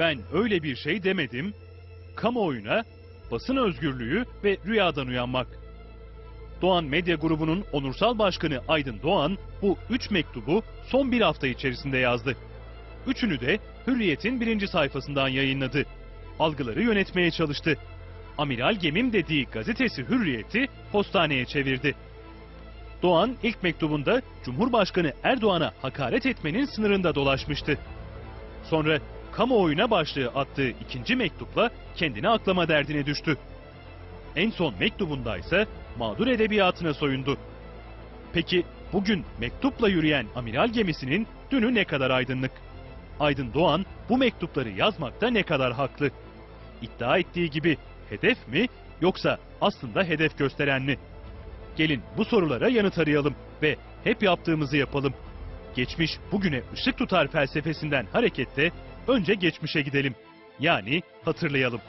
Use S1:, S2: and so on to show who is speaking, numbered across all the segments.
S1: Ben öyle bir şey demedim. Kamuoyuna basın özgürlüğü ve rüyadan uyanmak. Doğan Medya Grubu'nun onursal başkanı Aydın Doğan bu üç mektubu son bir hafta içerisinde yazdı. Üçünü de Hürriyet'in birinci sayfasından yayınladı. Algıları yönetmeye çalıştı. Amiral Gemim dediği gazetesi Hürriyet'i postaneye çevirdi. Doğan ilk mektubunda Cumhurbaşkanı Erdoğan'a hakaret etmenin sınırında dolaşmıştı. Sonra kamuoyuna başlığı attığı ikinci mektupla kendini aklama derdine düştü. En son mektubunda ise mağdur edebiyatına soyundu. Peki bugün mektupla yürüyen amiral gemisinin dünü ne kadar aydınlık? Aydın Doğan bu mektupları yazmakta ne kadar haklı? İddia ettiği gibi hedef mi yoksa aslında hedef gösteren mi? Gelin bu sorulara yanıt arayalım ve hep yaptığımızı yapalım. Geçmiş bugüne ışık tutar felsefesinden hareketle önce geçmişe gidelim. Yani hatırlayalım.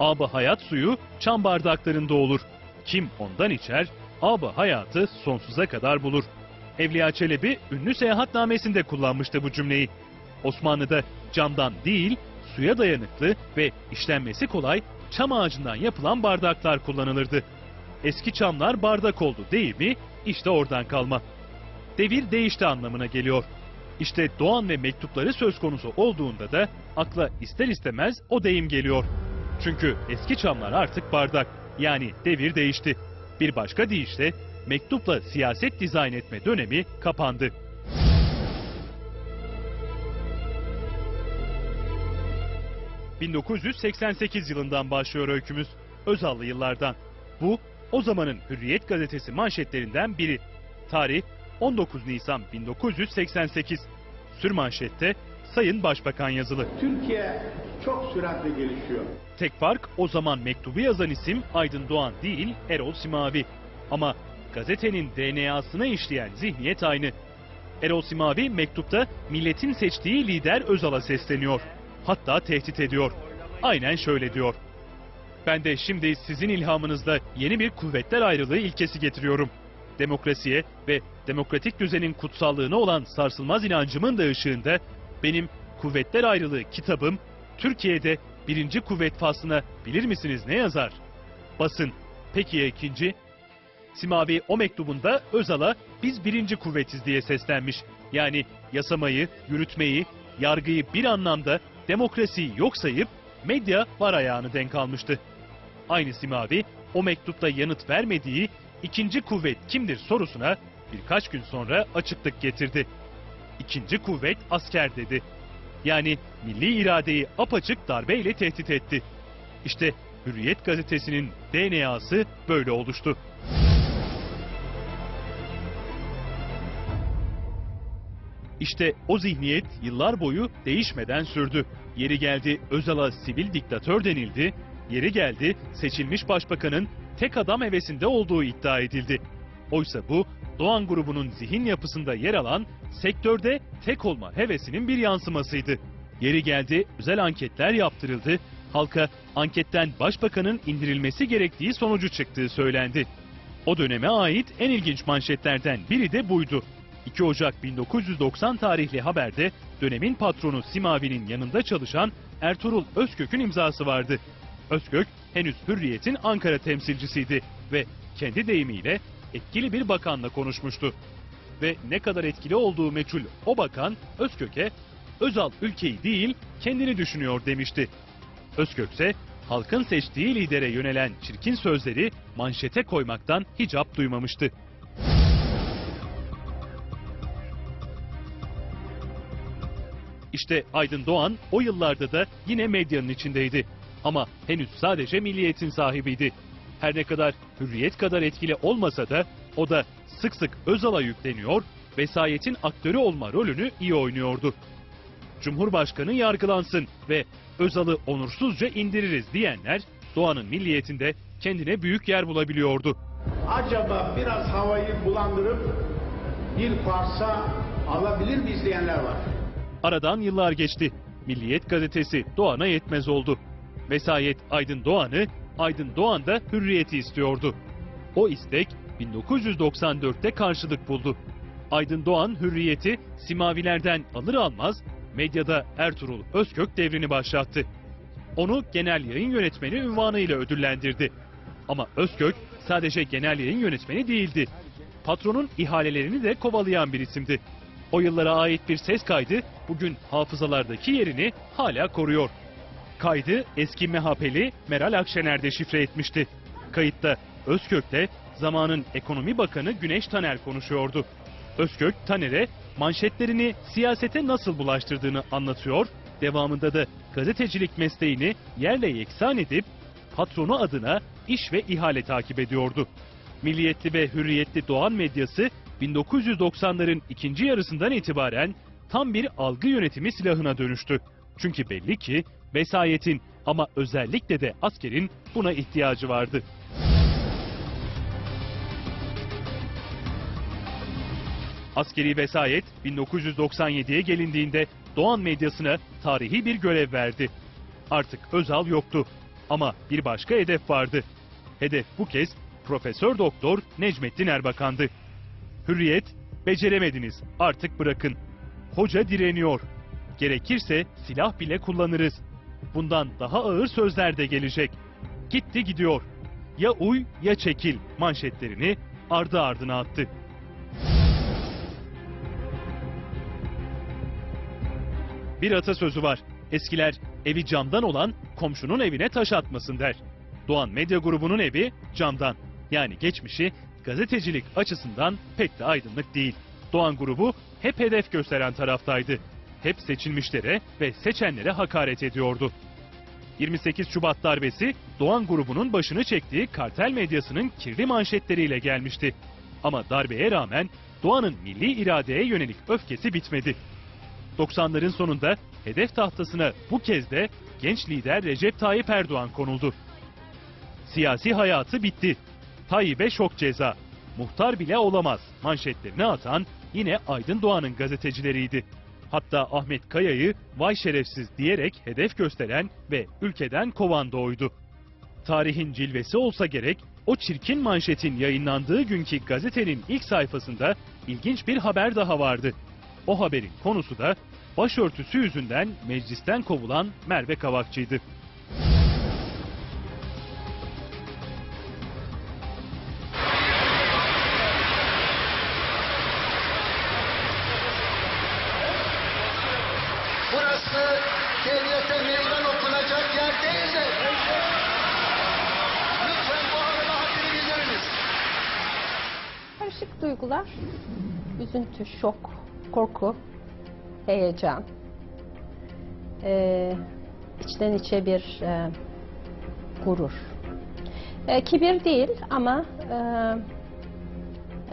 S1: Abı hayat suyu çam bardaklarında olur. Kim ondan içer, abı hayatı sonsuza kadar bulur. Evliya Çelebi ünlü seyahatnamesinde kullanmıştı bu cümleyi. Osmanlı'da camdan değil, suya dayanıklı ve işlenmesi kolay çam ağacından yapılan bardaklar kullanılırdı. Eski çamlar bardak oldu değil mi? İşte oradan kalma. Devir değişti anlamına geliyor. İşte Doğan ve mektupları söz konusu olduğunda da akla ister istemez o deyim geliyor. Çünkü eski çamlar artık bardak. Yani devir değişti. Bir başka deyişle mektupla siyaset dizayn etme dönemi kapandı. ...1988 yılından başlıyor öykümüz. Özallı yıllardan. Bu o zamanın Hürriyet gazetesi manşetlerinden biri. Tarih 19 Nisan 1988. Sürmanşette Sayın Başbakan yazılı.
S2: Türkiye çok süratle gelişiyor.
S1: Tek fark o zaman mektubu yazan isim Aydın Doğan değil Erol Simavi. Ama gazetenin DNA'sına işleyen zihniyet aynı. Erol Simavi mektupta milletin seçtiği lider Özal'a sesleniyor. Hatta tehdit ediyor. Aynen şöyle diyor. Ben de şimdi sizin ilhamınızla yeni bir kuvvetler ayrılığı ilkesi getiriyorum. Demokrasiye ve demokratik düzenin kutsallığına olan sarsılmaz inancımın da ışığında benim Kuvvetler Ayrılığı kitabım Türkiye'de birinci kuvvet faslına bilir misiniz ne yazar? Basın. Peki ya ikinci? Simavi o mektubunda Özal'a biz birinci kuvvetiz diye seslenmiş. Yani yasamayı, yürütmeyi, yargıyı bir anlamda demokrasiyi yok sayıp medya var ayağını denk almıştı. Aynı Simavi o mektupta yanıt vermediği ikinci kuvvet kimdir sorusuna birkaç gün sonra açıklık getirdi. İkinci kuvvet asker dedi. Yani milli iradeyi apaçık darbeyle tehdit etti. İşte Hürriyet gazetesinin DNA'sı böyle oluştu. İşte o zihniyet yıllar boyu değişmeden sürdü. Yeri geldi Özal'a sivil diktatör denildi, yeri geldi seçilmiş başbakanın tek adam hevesinde olduğu iddia edildi. Oysa bu Doğan grubunun zihin yapısında yer alan sektörde tek olma hevesinin bir yansımasıydı. Yeri geldi özel anketler yaptırıldı, halka anketten başbakanın indirilmesi gerektiği sonucu çıktığı söylendi. O döneme ait en ilginç manşetlerden biri de buydu. 2 Ocak 1990 tarihli haberde dönemin patronu Simavi'nin yanında çalışan Ertuğrul Özkök'ün imzası vardı. Özkök henüz Hürriyet'in Ankara temsilcisiydi ve kendi deyimiyle etkili bir bakanla konuşmuştu. Ve ne kadar etkili olduğu meçhul o bakan Özkök'e Özal ülkeyi değil kendini düşünüyor demişti. Özkök ise halkın seçtiği lidere yönelen çirkin sözleri manşete koymaktan hicap duymamıştı. İşte Aydın Doğan o yıllarda da yine medyanın içindeydi. Ama henüz sadece milliyetin sahibiydi. Her ne kadar hürriyet kadar etkili olmasa da o da sık sık Özal'a yükleniyor, vesayetin aktörü olma rolünü iyi oynuyordu. Cumhurbaşkanı yargılansın ve Özal'ı onursuzca indiririz diyenler Doğan'ın milliyetinde kendine büyük yer bulabiliyordu.
S2: Acaba biraz havayı bulandırıp bir parça alabilir mi izleyenler var?
S1: Aradan yıllar geçti. Milliyet gazetesi Doğan'a yetmez oldu. Vesayet Aydın Doğan'ı, Aydın Doğan da hürriyeti istiyordu. O istek 1994'te karşılık buldu. Aydın Doğan hürriyeti simavilerden alır almaz medyada Ertuğrul Özkök devrini başlattı. Onu genel yayın yönetmeni ünvanıyla ödüllendirdi. Ama Özkök sadece genel yayın yönetmeni değildi. Patronun ihalelerini de kovalayan bir isimdi. O yıllara ait bir ses kaydı bugün hafızalardaki yerini hala koruyor. Kaydı eski MHP'li Meral Akşener de şifre etmişti. Kayıtta Özkök'te zamanın ekonomi bakanı Güneş Taner konuşuyordu. Özkök Taner'e manşetlerini siyasete nasıl bulaştırdığını anlatıyor, devamında da gazetecilik mesleğini yerle yeksan edip patronu adına iş ve ihale takip ediyordu. Milliyetli ve hürriyetli Doğan medyası 1990'ların ikinci yarısından itibaren tam bir algı yönetimi silahına dönüştü. Çünkü belli ki vesayetin ama özellikle de askerin buna ihtiyacı vardı. Askeri vesayet 1997'ye gelindiğinde Doğan medyasına tarihi bir görev verdi. Artık Özal yoktu ama bir başka hedef vardı. Hedef bu kez Profesör Doktor Necmettin Erbakan'dı. Hürriyet, beceremediniz artık bırakın. Hoca direniyor. Gerekirse silah bile kullanırız. Bundan daha ağır sözler de gelecek. Gitti gidiyor. Ya uy ya çekil manşetlerini ardı ardına attı. Bir atasözü var. Eskiler evi camdan olan komşunun evine taş atmasın der. Doğan Medya Grubu'nun evi camdan. Yani geçmişi gazetecilik açısından pek de aydınlık değil. Doğan Grubu hep hedef gösteren taraftaydı. Hep seçilmişlere ve seçenlere hakaret ediyordu. 28 Şubat darbesi Doğan grubunun başını çektiği kartel medyasının kirli manşetleriyle gelmişti. Ama darbeye rağmen Doğan'ın milli iradeye yönelik öfkesi bitmedi. 90'ların sonunda hedef tahtasına bu kez de genç lider Recep Tayyip Erdoğan konuldu. Siyasi hayatı bitti. Tayyip'e şok ceza. Muhtar bile olamaz manşetlerini atan yine Aydın Doğan'ın gazetecileriydi. Hatta Ahmet Kaya'yı vay şerefsiz diyerek hedef gösteren ve ülkeden kovan da. Tarihin cilvesi olsa gerek o çirkin manşetin yayınlandığı günkü gazetenin ilk sayfasında ilginç bir haber daha vardı. O haberin konusu da başörtüsü yüzünden meclisten kovulan Merve Kavakçı'ydı.
S3: Duygular, üzüntü, şok, korku, heyecan, ee, içten içe bir e, gurur. E, kibir değil ama e,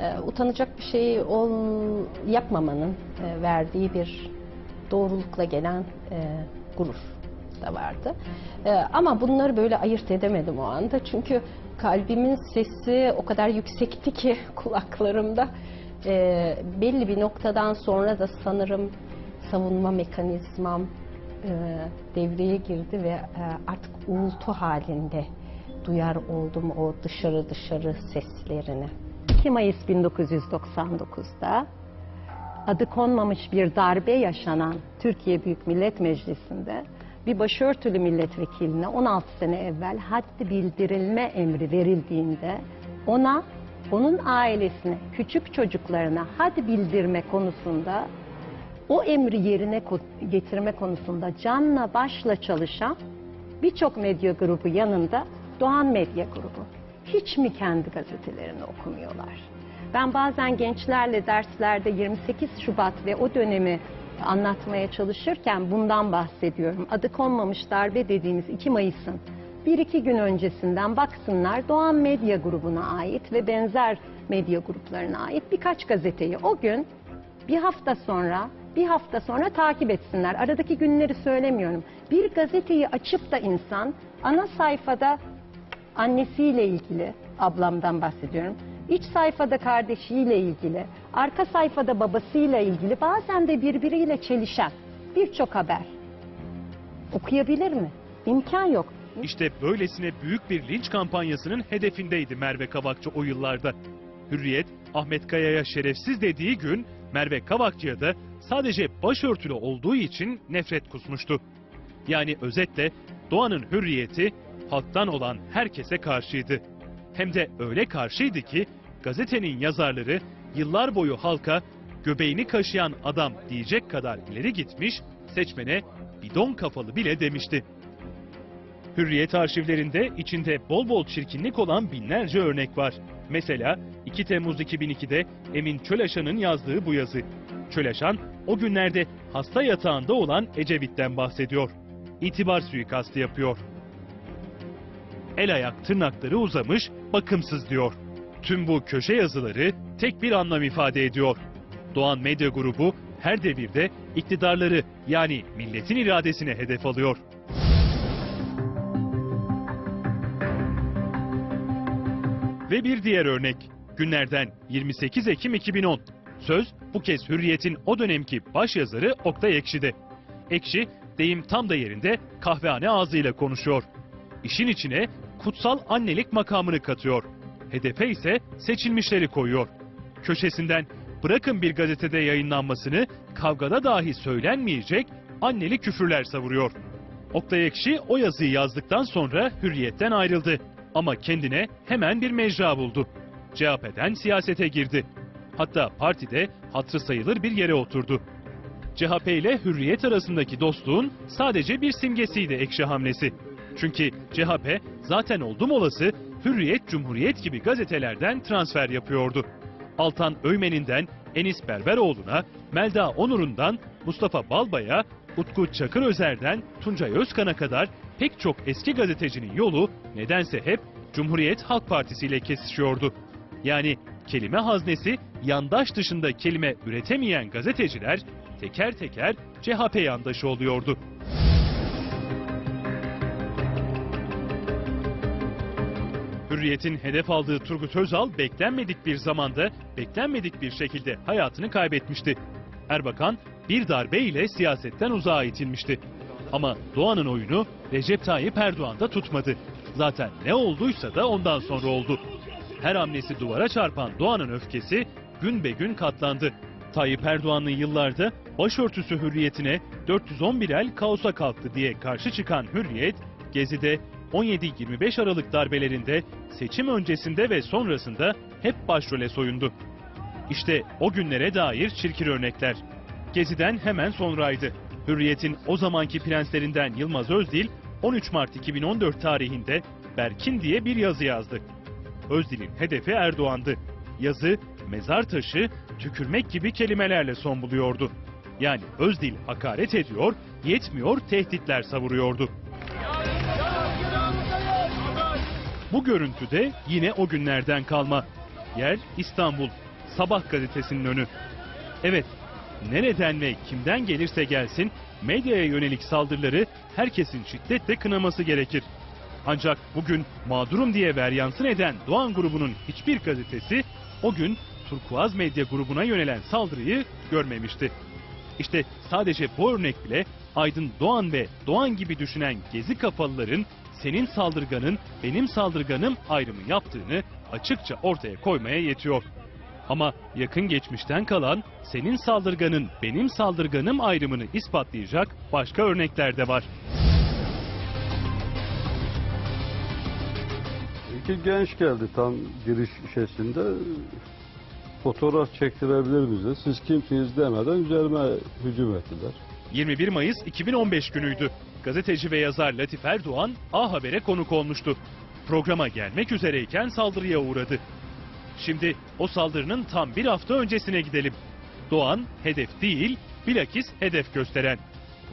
S3: e, utanacak bir şey ol, yapmamanın e, verdiği bir doğrulukla gelen e, gurur da vardı. E, ama bunları böyle ayırt edemedim o anda çünkü kalbimin sesi o kadar yüksekti ki kulaklarımda e, belli bir noktadan sonra da sanırım savunma mekanizmam e, devreye girdi ve e, artık uğultu halinde duyar oldum o dışarı dışarı seslerini.
S4: 2 Mayıs 1999'da adı konmamış bir darbe yaşanan Türkiye Büyük Millet Meclisi'nde bir başörtülü milletvekiline 16 sene evvel haddi bildirilme emri verildiğinde ona, onun ailesine, küçük çocuklarına haddi bildirme konusunda o emri yerine getirme konusunda canla başla çalışan birçok medya grubu yanında Doğan Medya Grubu. Hiç mi kendi gazetelerini okumuyorlar? Ben bazen gençlerle derslerde 28 Şubat ve o dönemi anlatmaya çalışırken bundan bahsediyorum. Adı konmamış darbe dediğimiz 2 Mayıs'ın bir iki gün öncesinden baksınlar Doğan Medya Grubu'na ait ve benzer medya gruplarına ait birkaç gazeteyi o gün bir hafta sonra bir hafta sonra takip etsinler. Aradaki günleri söylemiyorum. Bir gazeteyi açıp da insan ana sayfada annesiyle ilgili, ablamdan bahsediyorum. İç sayfada kardeşiyle ilgili, arka sayfada babasıyla ilgili, bazen de birbiriyle çelişen birçok haber okuyabilir mi? İmkan yok.
S1: İşte böylesine büyük bir linç kampanyasının hedefindeydi Merve Kavakçı o yıllarda. Hürriyet Ahmet Kaya'ya şerefsiz dediği gün Merve Kavakçı'ya da sadece başörtülü olduğu için nefret kusmuştu. Yani özetle Doğan'ın hürriyeti halktan olan herkese karşıydı. Hem de öyle karşıydı ki gazetenin yazarları yıllar boyu halka göbeğini kaşıyan adam diyecek kadar ileri gitmiş, seçmene bidon kafalı bile demişti. Hürriyet arşivlerinde içinde bol bol çirkinlik olan binlerce örnek var. Mesela 2 Temmuz 2002'de Emin Çölaşan'ın yazdığı bu yazı. Çölaşan o günlerde hasta yatağında olan Ecevit'ten bahsediyor. İtibar suikastı yapıyor. El ayak tırnakları uzamış, bakımsız diyor. Tüm bu köşe yazıları tek bir anlam ifade ediyor. Doğan Medya Grubu her devirde iktidarları yani milletin iradesine hedef alıyor. Ve bir diğer örnek. Günlerden 28 Ekim 2010. Söz bu kez Hürriyet'in o dönemki başyazarı Oktay Ekşi'de. Ekşi deyim tam da yerinde kahvehane ağzıyla konuşuyor. İşin içine kutsal annelik makamını katıyor. Hedefe ise seçilmişleri koyuyor. Köşesinden bırakın bir gazetede yayınlanmasını kavgada dahi söylenmeyecek anneli küfürler savuruyor. Oktay Ekşi o yazıyı yazdıktan sonra Hürriyet'ten ayrıldı. Ama kendine hemen bir mecra buldu. CHP'den siyasete girdi. Hatta partide hatırı sayılır bir yere oturdu. CHP ile Hürriyet arasındaki dostluğun sadece bir simgesiydi ekşi hamlesi. Çünkü CHP zaten oldum olası Hürriyet, Cumhuriyet gibi gazetelerden transfer yapıyordu. Altan Öymen'inden Enis Berberoğlu'na, Melda Onur'undan Mustafa Balbay'a, Utku Çakırözer'den Tuncay Özkan'a kadar pek çok eski gazetecinin yolu nedense hep Cumhuriyet Halk Partisi ile kesişiyordu. Yani kelime haznesi yandaş dışında kelime üretemeyen gazeteciler teker teker CHP yandaşı oluyordu. Hürriyet'in hedef aldığı Turgut Özal beklenmedik bir zamanda, beklenmedik bir şekilde hayatını kaybetmişti. Erbakan bir darbe ile siyasetten uzağa itilmişti. Ama Doğan'ın oyunu Recep Tayyip Erdoğan'da tutmadı. Zaten ne olduysa da ondan sonra oldu. Her hamlesi duvara çarpan Doğan'ın öfkesi gün be gün katlandı. Tayyip Erdoğan'ın yıllarda başörtüsü hürriyetine 411 el kaosa kalktı diye karşı çıkan Hürriyet, Gezi'de 17-25 Aralık darbelerinde seçim öncesinde ve sonrasında hep başrole soyundu. İşte o günlere dair çirkin örnekler. Gezi'den hemen sonraydı. Hürriyet'in o zamanki prenslerinden Yılmaz Özdil 13 Mart 2014 tarihinde Berkin diye bir yazı yazdı. Özdil'in hedefi Erdoğan'dı. Yazı, mezar taşı, tükürmek gibi kelimelerle son buluyordu. Yani Özdil hakaret ediyor, yetmiyor tehditler savuruyordu. Bu görüntü de yine o günlerden kalma. Yer İstanbul, Sabah gazetesinin önü. Evet, nereden ve kimden gelirse gelsin medyaya yönelik saldırıları herkesin şiddetle kınaması gerekir. Ancak bugün mağdurum diye veryansın eden Doğan grubunun hiçbir gazetesi o gün Turkuaz Medya grubuna yönelen saldırıyı görmemişti. İşte sadece bu örnek bile Aydın Doğan ve Doğan gibi düşünen gezi kafalıların senin saldırganın benim saldırganım ayrımı yaptığını açıkça ortaya koymaya yetiyor. Ama yakın geçmişten kalan senin saldırganın benim saldırganım ayrımını ispatlayacak başka örnekler de var.
S5: İki genç geldi tam giriş şeysinde. Fotoğraf çektirebilir bize. Siz kimsiniz demeden üzerime hücum ettiler.
S1: 21 Mayıs 2015 günüydü. Gazeteci ve yazar Latif Erdoğan A Haber'e konuk olmuştu. Programa gelmek üzereyken saldırıya uğradı. Şimdi o saldırının tam bir hafta öncesine gidelim. Doğan hedef değil, bilakis hedef gösteren.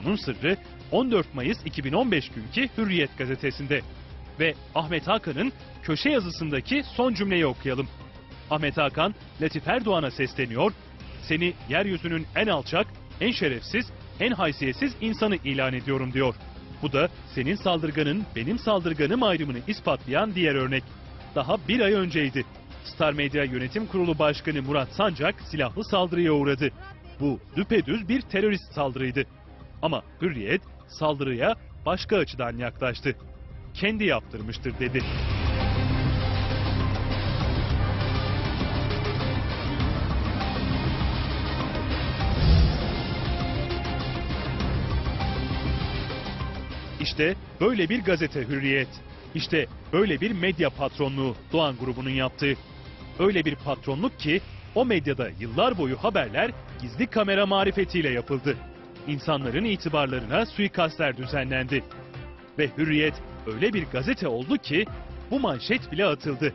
S1: Bunun sırrı 14 Mayıs 2015 günkü Hürriyet gazetesinde. Ve Ahmet Hakan'ın köşe yazısındaki son cümleyi okuyalım. Ahmet Hakan, Latif Erdoğan'a sesleniyor. Seni yeryüzünün en alçak, en şerefsiz, en haysiyetsiz insanı ilan ediyorum diyor. Bu da senin saldırganın benim saldırganım ayrımını ispatlayan diğer örnek. Daha bir ay önceydi. Star Medya Yönetim Kurulu Başkanı Murat Sancak silahlı saldırıya uğradı. Bu düpedüz bir terörist saldırıydı. Ama Hürriyet saldırıya başka açıdan yaklaştı. Kendi yaptırmıştır dedi. İşte böyle bir gazete hürriyet. İşte böyle bir medya patronluğu Doğan grubunun yaptığı. Öyle bir patronluk ki o medyada yıllar boyu haberler gizli kamera marifetiyle yapıldı. İnsanların itibarlarına suikastler düzenlendi. Ve Hürriyet öyle bir gazete oldu ki bu manşet bile atıldı.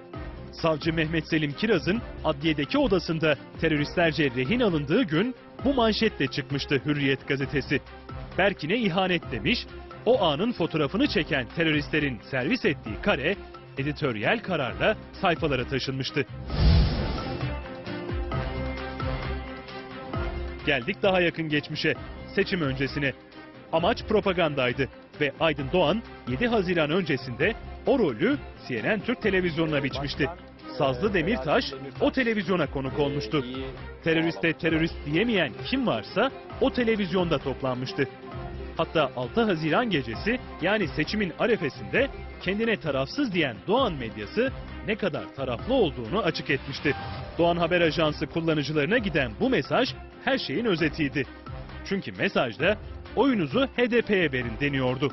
S1: Savcı Mehmet Selim Kiraz'ın adliyedeki odasında teröristlerce rehin alındığı gün bu manşetle çıkmıştı Hürriyet gazetesi. Berkin'e ihanet demiş, o anın fotoğrafını çeken teröristlerin servis ettiği kare editoryal kararla sayfalara taşınmıştı. Geldik daha yakın geçmişe, seçim öncesine. Amaç propagandaydı ve Aydın Doğan 7 Haziran öncesinde o rolü CNN Türk televizyonuna biçmişti. Sazlı Demirtaş o televizyona konuk olmuştu. Teröriste terörist diyemeyen kim varsa o televizyonda toplanmıştı. Hatta 6 Haziran gecesi yani seçimin arefesinde kendine tarafsız diyen Doğan medyası ne kadar taraflı olduğunu açık etmişti. Doğan Haber Ajansı kullanıcılarına giden bu mesaj her şeyin özetiydi. Çünkü mesajda oyunuzu HDP'ye verin deniyordu.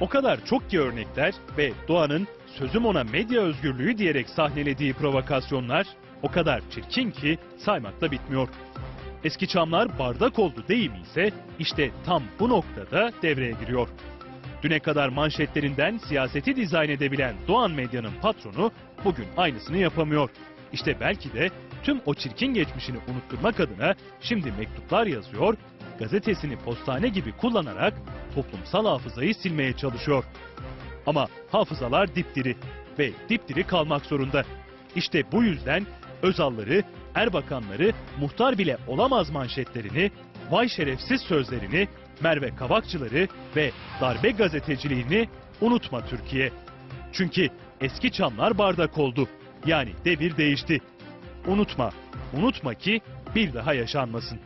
S1: O kadar çok ki örnekler ve Doğan'ın sözüm ona medya özgürlüğü diyerek sahnelediği provokasyonlar o kadar çirkin ki saymakla bitmiyor. Eski çamlar bardak oldu deyimi ise işte tam bu noktada devreye giriyor. Düne kadar manşetlerinden siyaseti dizayn edebilen Doğan Medya'nın patronu bugün aynısını yapamıyor. İşte belki de tüm o çirkin geçmişini unutturmak adına şimdi mektuplar yazıyor, gazetesini postane gibi kullanarak toplumsal hafızayı silmeye çalışıyor. Ama hafızalar dipdiri ve dipdiri kalmak zorunda. İşte bu yüzden Özalları, Erbakanları, muhtar bile olamaz manşetlerini, vay şerefsiz sözlerini, Merve Kavakçıları ve darbe gazeteciliğini unutma Türkiye. Çünkü eski çamlar bardak oldu. Yani devir değişti. Unutma, unutma ki bir daha yaşanmasın.